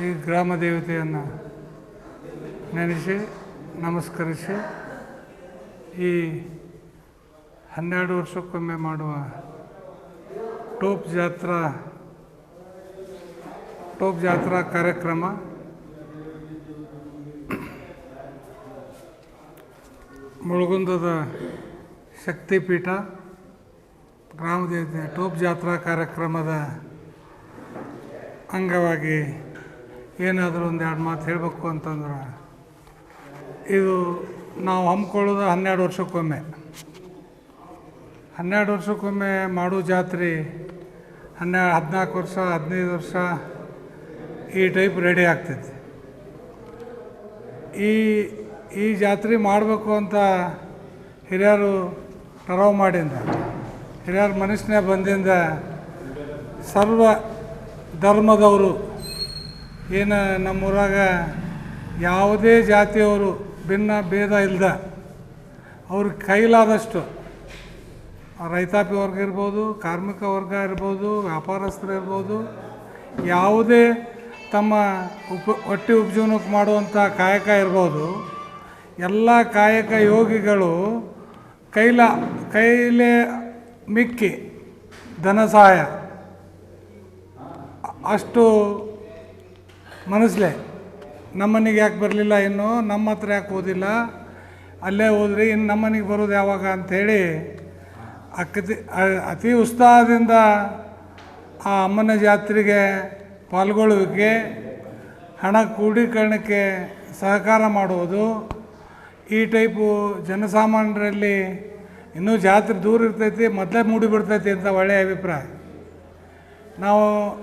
ಈ ಗ್ರಾಮ ದೇವತೆಯನ್ನು ನೆನೆಸಿ, ನಮಸ್ಕರಿಸಿ, ಈ ಹನ್ನೆರಡು ವರ್ಷಕ್ಕೊಮ್ಮೆ ಮಾಡುವ ಟೋಪ್ ಜಾತ್ರಾ ಟೋಪ್ ಜಾತ್ರಾ ಕಾರ್ಯಕ್ರಮ. ಮುಳುಗುಂದದ ಶಕ್ತಿಪೀಠ, ಗ್ರಾಮದೇವತೆ ಟೋಪ್ ಜಾತ್ರಾ ಕಾರ್ಯಕ್ರಮದ ಅಂಗವಾಗಿ ಏನಾದರೂ ಒಂದು ಎರಡು ಮಾತು ಹೇಳಬೇಕು ಅಂತಂದ್ರೆ, ಇದು ನಾವು ಹಮ್ಮಿಕೊಳ್ಳೋದು ಹನ್ನೆರಡು ವರ್ಷಕ್ಕೊಮ್ಮೆ. ಹನ್ನೆರಡು ವರ್ಷಕ್ಕೊಮ್ಮೆ ಮಾಡೋ ಜಾತ್ರೆ ಹನ್ನೆರಡು, ಹದಿನಾಲ್ಕು ವರ್ಷ, ಹದಿನೈದು ವರ್ಷ ಈ ಟೈಪ್ ರೆಡಿ ಆಗ್ತೈತಿ ಈ ಈ ಜಾತ್ರೆ ಮಾಡಬೇಕು ಅಂತ ಹಿರಿಯರು ಟರಾವ್ ಮಾಡಿಂದ, ಹಿರಿಯರು ಮನುಷ್ಯನೇ ಬಂದಿಂದ ಸರ್ವ ಧರ್ಮದವರು ಏನು ನಮ್ಮೂರಾಗ ಯಾವುದೇ ಜಾತಿಯವರು ಭಿನ್ನ ಭೇದ ಇಲ್ಲದ ಅವ್ರ ಕೈಲಾದಷ್ಟು ರೈತಾಪಿ ವರ್ಗ ಇರ್ಬೋದು, ಕಾರ್ಮಿಕ ವರ್ಗ ಇರ್ಬೋದು, ವ್ಯಾಪಾರಸ್ಥರು ಇರ್ಬೋದು, ಯಾವುದೇ ತಮ್ಮ ಉಪ ಹೊಟ್ಟೆ ಉಪಜೀವನಕ್ಕೆ ಮಾಡುವಂಥ ಕಾಯಕ ಇರ್ಬೋದು, ಎಲ್ಲ ಕಾಯಕ ಯೋಗಿಗಳು ಕೈಲ, ಕೈಲೇ ಮಿಕ್ಕಿ ಧನ ಸಹಾಯ. ಅಷ್ಟು ಮನಸ್ಲೆ ನಮ್ಮನಿಗೆ ಯಾಕೆ ಬರಲಿಲ್ಲ ಇನ್ನು? ನಮ್ಮ ಹತ್ರ ಯಾಕೆ ಓದಿಲ್ಲ? ಅಲ್ಲೇ ಹೋದ್ರಿ ಇನ್ನು ನಮ್ಮನೆಗೆ ಬರೋದು ಯಾವಾಗ ಅಂಥೇಳಿ ಅಕ್ಕತಿ ಅತಿ ಉತ್ಸಾಹದಿಂದ ಆ ಅಮ್ಮನ ಜಾತ್ರೆಗೆ ಪಾಲ್ಗೊಳ್ಳುವಿಕೆ, ಹಣ ಕ್ರೋಢೀಕರಣಕ್ಕೆ ಸಹಕಾರ ಮಾಡುವುದು. ಈ ಟೈಪು ಜನಸಾಮಾನ್ಯರಲ್ಲಿ ಇನ್ನೂ ಜಾತ್ರೆ ದೂರ ಇರ್ತೈತಿ, ಮೊದಲೇ ಮೂಡಿಬಿಡ್ತೈತಿ ಅಂತ ಒಳ್ಳೆಯ ಅಭಿಪ್ರಾಯ. ನಾವು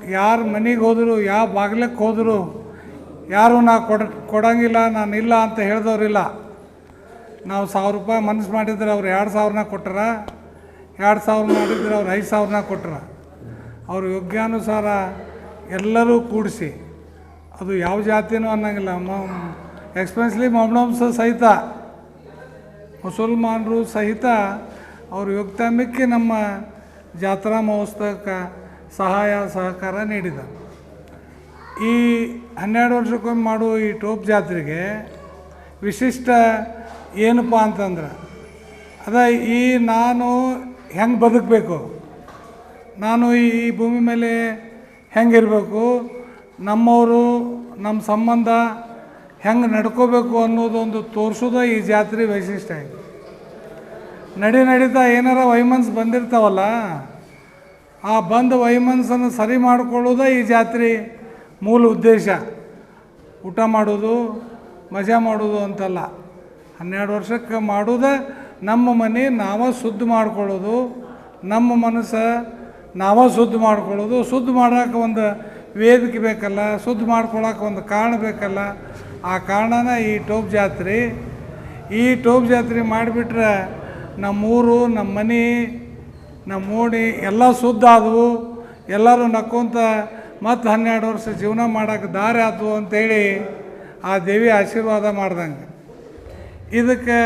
ಯಾರ ಮನೆಗೆ ಹೋದರೂ, ಯಾವ ಬಾಗ್ಲಕ್ಕೆ ಹೋದರೂ, ಯಾರು ನಾ ಕೊಡ, ಕೊಡಂಗಿಲ್ಲ, ನಾನು ಇಲ್ಲ ಅಂತ ಹೇಳಿದವರಿಲ್ಲ. ನಾವು ಸಾವಿರ ರೂಪಾಯಿ ಮನಸ್ಸು ಮಾಡಿದ್ರೆ ಅವ್ರು ಎರಡು ಸಾವಿರನ ಕೊಟ್ಟರ ಎರಡು ಸಾವಿರ ಮಾಡಿದ್ರೆ ಅವ್ರು ಐದು ಸಾವಿರನ ಕೊಟ್ಟರ ಅವ್ರ ಯೋಗ್ಯಾನುಸಾರ ಎಲ್ಲರೂ ಕೂಡಿಸಿ. ಅದು ಯಾವ ಜಾತಿನೂ ಅನ್ನಂಗಿಲ್ಲ. ಮ, ಎಕ್ಸ್ಪೆನ್ಸ್ಲಿ ಮೊಮ್ಮಸ ಸಹಿತ. ಮುಸಲ್ಮಾನರು ಸಹಿತ ಅವ್ರ ಯೋಗ್ಯತೆ ನಮ್ಮ ಜಾತ್ರಾ ಮಹೋತ್ಸವಕ್ಕೆ ಸಹಾಯ, ಸಹಕಾರ ನೀಡಿದ. ಈ ಹನ್ನೆರಡು ವರ್ಷಕ್ಕೊಮ್ಮೆ ಮಾಡುವ ಈ ಟೋಪ್ ಜಾತ್ರೆಗೆ ವಿಶಿಷ್ಟ ಏನಪ್ಪ ಅಂತಂದ್ರೆ, ಅದ ಈ ನಾನು ಹೆಂಗೆ ಬದುಕಬೇಕು, ನಾನು ಈ ಭೂಮಿ ಮೇಲೆ ಹೆಂಗಿರಬೇಕು, ನಮ್ಮವರು ನಮ್ಮ ಸಂಬಂಧ ಹೆಂಗೆ ನಡ್ಕೋಬೇಕು ಅನ್ನೋದೊಂದು ತೋರಿಸೋದು ಈ ಜಾತ್ರೆ ವೈಶಿಷ್ಟ್ಯ. ನಡಿ ನಡೀತಾ ಏನಾರ ವೈಮನ್ಸ್ ಬಂದಿರ್ತಾವಲ್ಲ ಆ ಬಂದ ವೈಮನ್ಸನ್ನು ಸರಿ ಮಾಡಿಕೊಳ್ಳೋದೇ ಈ ಜಾತ್ರೆ ಮೂಲ ಉದ್ದೇಶ. ಊಟ ಮಾಡೋದು, ಮಜಾ ಮಾಡೋದು ಅಂತಲ್ಲ. ಹನ್ನೆರಡು ವರ್ಷಕ್ಕೆ ಮಾಡೋದೇ ನಮ್ಮ ಮನೆ, ನಾವೇ ಶುದ್ಧ ಮಾಡ್ಕೊಳ್ಳೋದು. ನಮ್ಮ ಮನಸ್ಸು ನಾವೇ ಶುದ್ಧ ಮಾಡ್ಕೊಳ್ಳೋದು. ಶುದ್ಧ ಮಾಡೋಕೆ ಒಂದು ವೇದಿಕೆ ಬೇಕಲ್ಲ, ಶುದ್ಧ ಮಾಡ್ಕೊಳಕ್ಕೆ ಒಂದು ಕಾರಣ ಬೇಕಲ್ಲ. ಆ ಕಾರಣನ ಈ ಟೋಪ್ ಜಾತ್ರೆ. ಈ ಟೋಪ್ ಜಾತ್ರೆ ಮಾಡಿಬಿಟ್ರೆ ನಮ್ಮೂರು, ನಮ್ಮ ಮನೆ ನಮ್ಮ ಓಣಿ ಎಲ್ಲ ಶುದ್ಧ ಆದವು. ಎಲ್ಲರೂ ನಕ್ಕೊಂತ ಮತ್ತು ಹನ್ನೆರಡು ವರ್ಷ ಜೀವನ ಮಾಡೋಕ್ಕೆ ದಾರಿ ಆದವು ಅಂತೇಳಿ ಆ ದೇವಿ ಆಶೀರ್ವಾದ ಮಾಡ್ದಂಗೆ. ಇದಕ್ಕೆ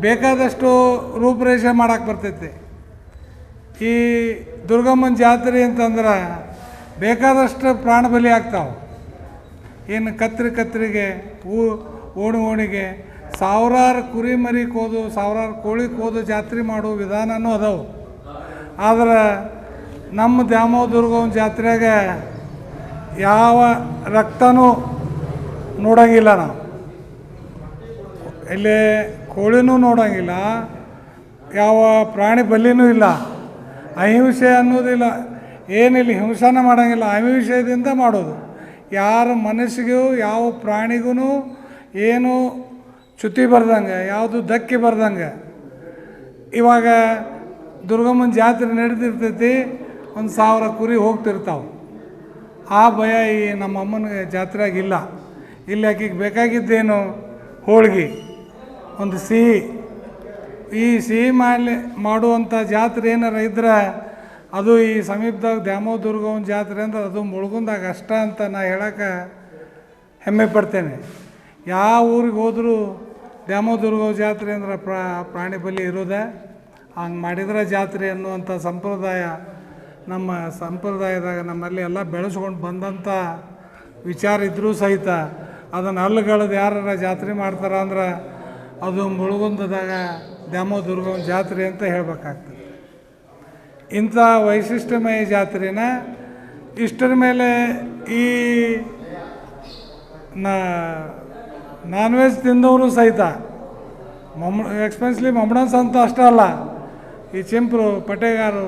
ಬೇಕಾದಷ್ಟು ರೂಪರೇಷೆ ಮಾಡೋಕ್ಕೆ ಬರ್ತೈತಿ. ಈ ದುರ್ಗಮ್ಮನ ಜಾತ್ರೆ ಅಂತಂದ್ರೆ ಬೇಕಾದಷ್ಟು ಪ್ರಾಣಬಲಿ ಆಗ್ತಾವೆ. ಏನು ಕತ್ರಿ ಕತ್ರಿಗೆ, ಹೂ, ಓಣಿ ಓಣಿಗೆ ಸಾವಿರಾರು ಕುರಿ ಮರಿ ಕೋದು, ಸಾವಿರಾರು ಕೋಳಿ ಕೋದು ಜಾತ್ರೆ ಮಾಡೋ ವಿಧಾನವೂ ಅದಾವೆ. ಆದ್ರೆ ನಮ್ಮ ದ್ಯಾಮೋ ದುರ್ಗವ್ವನ ಜಾತ್ರೆಗೆ ಯಾವ ರಕ್ತನೂ ನೋಡಂಗಿಲ್ಲ ನಾವು. ಇಲ್ಲಿ ಕೋಳಿನೂ ನೋಡಂಗಿಲ್ಲ, ಯಾವ ಪ್ರಾಣಿ ಬಲಿನೂ ಇಲ್ಲ, ಅಹಿಂಸೆ ಅನ್ನೋದಿಲ್ಲ ಏನಿಲ್ಲ, ಹಿಂಸಾನ ಮಾಡೋಂಗಿಲ್ಲ, ಅಹಿಂಸೆಯಿಂದ ಮಾಡೋದು. ಯಾರ ಮನಸ್ಸಿಗೂ, ಯಾವ ಪ್ರಾಣಿಗೂ ಏನು ಚ್ಯುತಿ ಬರ್ದಂಗೆ, ಯಾವುದು ಧಕ್ಕೆ ಬರ್ದಂಗೆ, ಇವಾಗ ದುರ್ಗಮ್ಮನ ಜಾತ್ರೆ ನಡೀತಿರ್ತೈತಿ, ಒಂದು ಸಾವಿರ ಕುರಿ ಹೋಗ್ತಿರ್ತಾವೆ. ಆ ಭಯ ಈ ನಮ್ಮ ಅಮ್ಮನಿಗೆ ಇಲ್ಲ. ಇಲ್ಲಿ ಆಕೆಗೆ ಬೇಕಾಗಿದ್ದೇನು ಹೋಳ್ಗೆ, ಒಂದು ಸಿಹಿ. ಈ ಸಿಹಿ ಮಾಡಲಿ ಮಾಡುವಂಥ ಜಾತ್ರೆ ಏನಾರ ಇದ್ರೆ ಅದು ಈ ಸಮೀಪದಾಗ ದ್ಯಾಮೋ ದುರ್ಗವನ ಜಾತ್ರೆ ಅಂದ್ರೆ ಅದು ಮುಳುಗುಂದಾಗ ಅಷ್ಟ ಅಂತ ನಾ ಹೇಳೋಕೆ ಹೆಮ್ಮೆ ಪಡ್ತೇನೆ. ಯಾವ ಊರಿಗೆ ಹೋದರೂ ದ್ಯಾಮೋ ದುರ್ಗವ ಜಾತ್ರೆ ಅಂದ್ರೆ ಪ್ರಾ, ಪ್ರಾಣಿ ಬಲಿ ಇರೋದೆ. ಹಂಗೆ ಮಾಡಿದ್ರೆ ಜಾತ್ರೆ ಅನ್ನುವಂಥ ಸಂಪ್ರದಾಯ ನಮ್ಮ ಸಂಪ್ರದಾಯದಾಗ ನಮ್ಮಲ್ಲಿ ಎಲ್ಲ ಬೆಳೆಸ್ಕೊಂಡು ಬಂದಂಥ ವಿಚಾರ ಇದ್ದರೂ ಸಹಿತ ಅದನ್ನು ಅಲ್ಲಗಳದು ಯಾರಾರ ಜಾತ್ರೆ ಮಾಡ್ತಾರ ಅಂದ್ರೆ ಅದು ಮುಳುಗುಂದದಾಗ ದ್ಯಾಮೋ ದುರ್ಗಮ್ ಜಾತ್ರೆ ಅಂತ ಹೇಳಬೇಕಾಗ್ತದೆ. ಇಂಥ ವೈಶಿಷ್ಟ್ಯಮಯ ಜಾತ್ರೆನ ಇಷ್ಟರ ಮೇಲೆ ಈ ನಾನ್ ವೆಜ್ ತಿಂದವರು ಸಹಿತ, ಮಮ್ ಎಕ್ಸ್ಪೆನ್ಸ್ಲಿ ಮಮ್ಡನ್ಸ್ ಅಂತ ಅಷ್ಟೇ ಅಲ್ಲ. ಈ ಚಿಂಪ್ರು ಪಟೇಗಾರು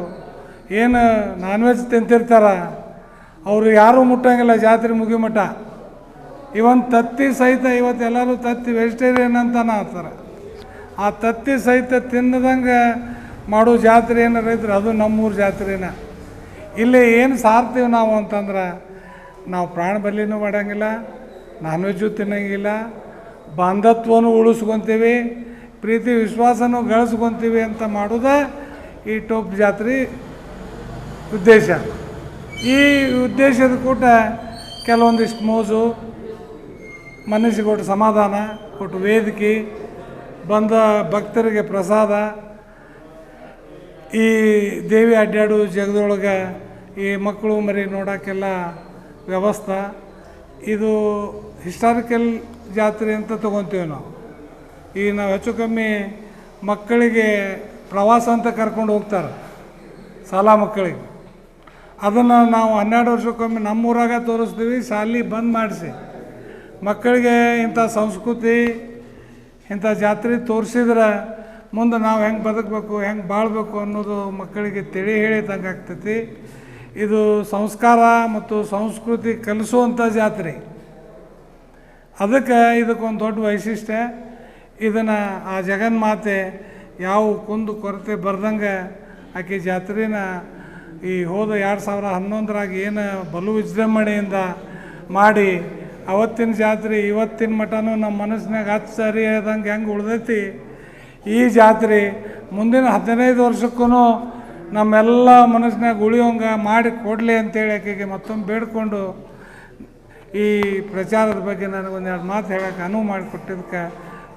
ಏನು ನಾನ್ ವೆಜ್ ತಿಂತಿರ್ತಾರ, ಅವರು ಯಾರೂ ಮುಟ್ಟಂಗಿಲ್ಲ ಜಾತ್ರೆ ಮುಗಿಮಟ ಇವನ್ ತತ್ತಿ ಸಹಿತ ಇವತ್ತು ಎಲ್ಲರೂ ತತ್ತಿ ವೆಜಿಟೇರಿಯನ್ ಅಂತ ಅಂತಾರೆ ಆ ತತ್ತಿ ಸಹಿತ ತಿನ್ನದಂಗೆ ಮಾಡೋ ಜಾತ್ರೆ ಏನು ಇದ್ರೆ ಅದು ನಮ್ಮೂರು ಜಾತ್ರೆನ. ಇಲ್ಲಿ ಏನು ಸಾರ್ತೀವಿ ನಾವು ಅಂತಂದ್ರೆ, ನಾವು ಪ್ರಾಣ ಬಲಿನೂ ಮಾಡೋಂಗಿಲ್ಲ ನಾನ್ ವೆಜ್ಜು ತಿನ್ನಂಗಿಲ್ಲ, ಬಾಂಧತ್ವನೂ ಉಳಿಸ್ಕೊತೀವಿ ಪ್ರೀತಿ ವಿಶ್ವಾಸನೂ ಗಳಿಸ್ಕೊತೀವಿ ಅಂತ ಮಾಡೋದೇ ಈ ಟೋಪ್ ಜಾತ್ರೆ ಉದ್ದೇಶ. ಈ ಉದ್ದೇಶದ ಕೂಟ ಕೆಲವೊಂದಿಷ್ಟು ಮೋಜು ಮನಸ್ಸಿಗೆ ಕೊಟ್ಟು ಸಮಾಧಾನ ಕೊಟ್ಟು ವೇದಿಕೆ, ಬಂದ ಭಕ್ತರಿಗೆ ಪ್ರಸಾದ. ಈ ದೇವಿ ಅಡ್ಡಾಡು ಜಗದೊಳಗೆ ಈ ಮಕ್ಕಳು ಮರಿ ನೋಡೋಕ್ಕೆಲ್ಲ ವ್ಯವಸ್ಥೆ. ಇದು ಹಿಸ್ಟಾರಿಕಲ್ ಜಾತ್ರೆ ಅಂತ ತೊಗೊತೀವಿ ನಾವು. ಈಗ ನಾವು ಹೆಚ್ಚು ಕಮ್ಮಿ ಮಕ್ಕಳಿಗೆ ಪ್ರವಾಸ ಅಂತ ಕರ್ಕೊಂಡು ಹೋಗ್ತಾರೆ, ಶಾಲಾ ಮಕ್ಕಳಿಗೆ. ಅದನ್ನು ನಾವು ಹನ್ನೆರಡು ವರ್ಷಕ್ಕೊಮ್ಮೆ ನಮ್ಮೂರಾಗ ತೋರಿಸ್ತೀವಿ, ಶಾಲೆ ಬಂದ್ ಮಾಡಿಸಿ. ಮಕ್ಕಳಿಗೆ ಇಂಥ ಸಂಸ್ಕೃತಿ, ಇಂಥ ಜಾತ್ರೆ ತೋರಿಸಿದ್ರೆ ಮುಂದೆ ನಾವು ಹೆಂಗೆ ಬದುಕಬೇಕು, ಹೆಂಗೆ ಬಾಳ್ಬೇಕು ಅನ್ನೋದು ಮಕ್ಕಳಿಗೆ ತಿಳಿ ಹೇಳಿದಂಗೆ ಆಗ್ತೈತಿ. ಇದು ಸಂಸ್ಕಾರ ಮತ್ತು ಸಂಸ್ಕೃತಿ ಕಲಿಸುವಂಥ ಜಾತ್ರೆ. ಅದಕ್ಕೆ ಇದಕ್ಕೊಂದು ದೊಡ್ಡ ವೈಶಿಷ್ಟ್ಯ ಇದನ್ನು ಆ ಜಗನ್ಮಾತೆ ಯಾವ ಕುಂದು ಕೊರತೆ ಬರ್ದಂಗೆ ಆಕೆ ಜಾತ್ರೆನ ಈ ಹೋದ ಎರಡು ಸಾವಿರ ಹನ್ನೊಂದರಾಗ ಏನು ಬಲು ವಿಜೃಂಭಣೆಯಿಂದ ಮಾಡಿ ಅವತ್ತಿನ ಜಾತ್ರೆ ಇವತ್ತಿನ ಮಟನೂ ನಮ್ಮ ಮನಸ್ಸಿನಾಗ ಹತ್ತು ಸರಿ ಆದಂಗೆ ಹೆಂಗೆ ಉಳ್ದೈತಿ. ಈ ಜಾತ್ರೆ ಮುಂದಿನ ಹದಿನೈದು ವರ್ಷಕ್ಕೂ ನಮ್ಮೆಲ್ಲ ಮನಸ್ಸಿನಾಗ ಉಳಿಯೋಂಗೆ ಮಾಡಿ ಕೊಡಲಿ ಅಂತೇಳಿ ಆಕೆಗೆ ಮತ್ತೊಮ್ಮೆ ಬೇಡಿಕೊಂಡು ಈ ಪ್ರಚಾರದ ಬಗ್ಗೆ ನನಗೊಂದು ಎರಡು ಮಾತು ಹೇಳೋಕೆ ಅನುವು ಮಾಡಿಕೊಟ್ಟಿದ್ದಕ್ಕೆ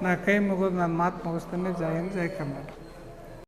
ನಾ ಕೈ ಮುಗಿದು ನಾನು ಮಾತು ಮುಗಿಸ್ತೇನೆ ಜೈ ಹಿಂದ್ ಜೈ ಕರ್ನಾಟಕ.